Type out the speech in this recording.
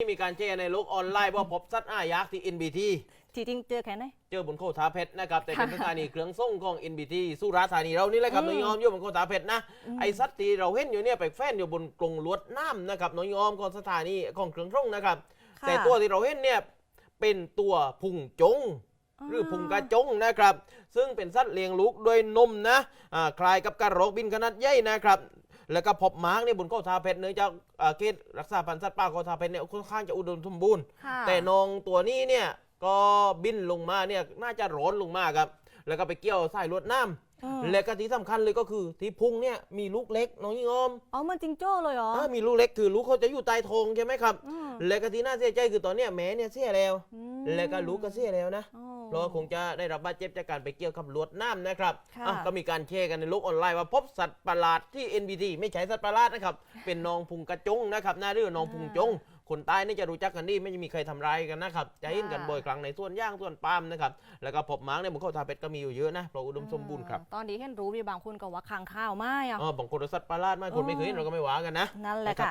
ที่มีการแชร์ในโลกออนไลน์ว่าพบสัตว์อ้ายักษ์ที่ NBT ที่จริงเจอแค่ไหน เจอบนโคทาเพชรนะครับ แต่เป็นค่ะสถานีเครื่องส่งของ NBT สุราษฎร์ธานีเรานี่แหละครับอืมน้องยอมอยู่บนโคทาเพชรนะ ไอสัตว์ที่เราเห็นอยู่เนี่ยไปแฟนอยู่บนกรงลวดน้ำนะครับน้องยอมของสถานีของเครื่องส่งนะครับค่ะแต่ตัวที่เราเห็นเนี่ยเป็นตัวพุงจงหรือพุงกระจงนะครับ ซึ่งเป็นสัตว์เลี้ยงลูกด้วยนมนะอ่าคล้ายกับกระรอกบินขนาดใหญ่นะครับ แล้วก็พบมาร์กเนี่ยบนโคทาเพชรเนื่องจากอ่าเขตรักษาพันธุ์สัตว์ป่าโคทาเพชรเนี่ยค่อนข้างจะอุดมสมบูรณ์ ค่ะ แต่น้องตัวนี้เนี่ยก็บินลงมาเนี่ยน่าจะร้อนลงมาครับ แล้วก็ไปเกี่ยวสายลวดน้อืมำและก็ที่สำคัญเลยก็คือที่พุงเนี่ยมีลูกเล็กน้องยิ่งอมอ๋อมันจริงโจ้เลยเหรออ่ามีลูกเล็กคือลูกเขาจะอยู่ใต้ท้องใช่ไหมครับ อืมและก็ที่น่าเสียใจคือตอนเนี้ยแม่เนี่ยเสียแล้ว อืม และก็ลูกก็เสียแล้วนะอ๋อเพราะว่าคงจะได้รับบาดเจ็บจากการไปเกี่ยวกับลวดน้ำนะครับค่ะ อะก็มีการแชร์กันในโลกออนไลน์ว่าพบสัตว์ประหลาดที่ NBT ไม่ใช่สัตว์ประหลาดนะครับ เป็นน้องพุงกระจงนะครับหน้าเรื่องน้องพุงจง คนใต้นี่จะรู้จักกันดีไม่มีใครทำร้ายกันนะครับ จะเห็นกันบ่อยครั้งในส่วนย่างส่วนปาล์มนะครับ แล้วก็พบหมางในหมู่เข้าทาเป็ดก็มีอยู่เยอะนะเพราะอุดมสมบูรณ์ครับ ตอนนี้เห็นรู้มีบางคนก็ว่าค้างข้าวไม้อะอ๋อบางคนว่าสัตว์ประหลาดมากคนไม่เคยเห็นเราก็ไม่ว่ากันนะนั่นแหละนะครับ ค่ะ